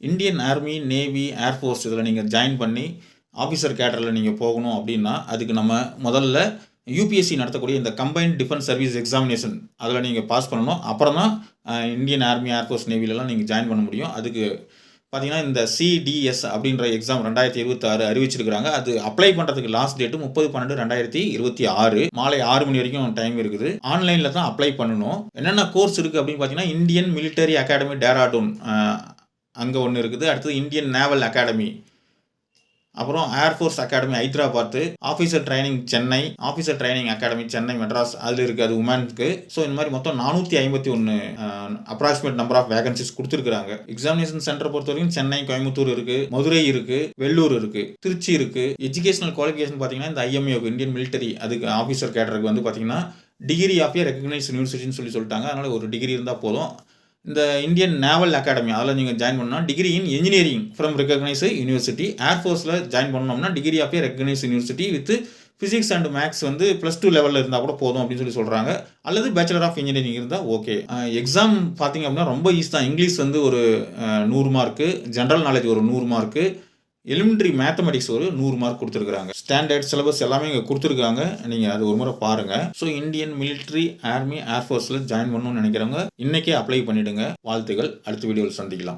Indian army navy air force இதில் நீங்கள் join பண்ணி ஆஃபீஸர் கேட்டரில் நீங்கள் போகணும் அப்படின்னா அதுக்கு நம்ம முதல்ல யூபிஎஸ்சி நடத்தக்கூடிய இந்த கம்பைன்ட் டிஃபென்ஸ் சர்வீஸ் எக்ஸாமினேஷன் அதில் நீங்கள் பாஸ் பண்ணணும். அப்புறம் தான் இந்தியன் ஆர்மி ஏர்ஃபோர்ஸ் நேவிலலாம் நீங்கள் ஜாயின் பண்ண முடியும். அதுக்கு பார்த்தீங்கன்னா இந்த சிடிஎஸ் அப்படின்ற எக்ஸாம் ரெண்டாயிரத்தி இருபத்தாறு அறிவிச்சிருக்கிறாங்க. அது அப்ளை பண்ணுறதுக்கு லாஸ்ட் டேட்டு முப்பது பன்னெண்டு ரெண்டாயிரத்தி இருபத்தி ஆறு. மாலை ஆறு மணி வரைக்கும் டைம் இருக்குது. ஆன்லைனில் தான் அப்ளை பண்ணணும். என்னென்ன கோர்ஸ் இருக்குது அப்படின்னு பார்த்தீங்கன்னா இந்தியன் மிலிட்டரி அகாடமி டேராடூன் அங்கே ஒன்று இருக்குது. அடுத்தது இந்தியன் நேவல் அகாடமி அப்புறம் air force academy Hyderabad officer training Chennai officer training academy Chennai Madras அதில் இருக்குது அது உமனுக்கு ஸோ இந்த மாதிரி மொத்தம் நானூற்றி ஐம்பத்தி ஒன்று அப்ராக்சிமேட் நம்பர் ஆஃப் வேகன்சிஸ் கொடுத்துருக்காங்க எக்ஸாமினேஷன் சென்டர் பொறுத்த வரைக்கும் சென்னை கோயம்புத்தூர் இருக்குது மதுரை இருக்குது வெள்ளூர் இருக்குது திருச்சி இருக்குது எஜுகேஷனல் குவாலிஃபிகேஷன் பார்த்தீங்கன்னா இந்த ஐஎம்ஏ இந்தியன் மிலிட்டரி அதுக்கு ஆஃபீஸர் கேட்டருக்கு வந்து பார்த்தீங்கன்னா டிகிரி ஆஃப் ஏ ரெகக்னைஸ் யூனிவர்சிட்டின்னு சொல்லி சொல்லிட்டாங்க. அதனால் ஒரு டிகிரி இருந்தால் போதும். இந்த இந்தியன் நேவல் அகாடமி அதில் நீங்கள் ஜாயின் பண்ணால் degree in engineering from recognise university ஏர்ஃபோர்ஸில் join பண்ணோம்னா degree of a recognise university with physics and maths வந்து ப்ளஸ் டூ லெவலில் இருந்தால் கூட போதும் அப்படின்னு சொல்லி சொல்கிறாங்க அல்லது பேச்சுலர் ஆஃப் இன்ஜினியரிங் இருந்தால் ஓகே எக்ஸாம் பார்த்தீங்க அப்படின்னா ரொம்ப ஈஸி தான். இங்கிலீஷ் வந்து ஒரு நூறு மார்க்கு ஜென்ரல் நாலேஜ் ஒரு நூறு மார்க்கு எலிமெண்ட்ரி மேத்தமெட்டிக்ஸ் ஒரு நூறு மார்க் கொடுத்துருக்காங்க ஸ்டாண்டர்ட் சிலபஸ் எல்லாமே இங்கே கொடுத்துருக்காங்க. நீங்கள் அது ஒரு முறை பாருங்கள் ஸோ இந்தியன் மிலிட்ரி ஆர்மி ஏர்ஃபோர்ஸில் ஜாயின் பண்ணணும்னு நினைக்கிறவங்க இன்றைக்கே அப்ளை பண்ணிவிடுங்க வாழ்த்துகள் அடுத்த வீடியோவில் சந்திக்கலாம்.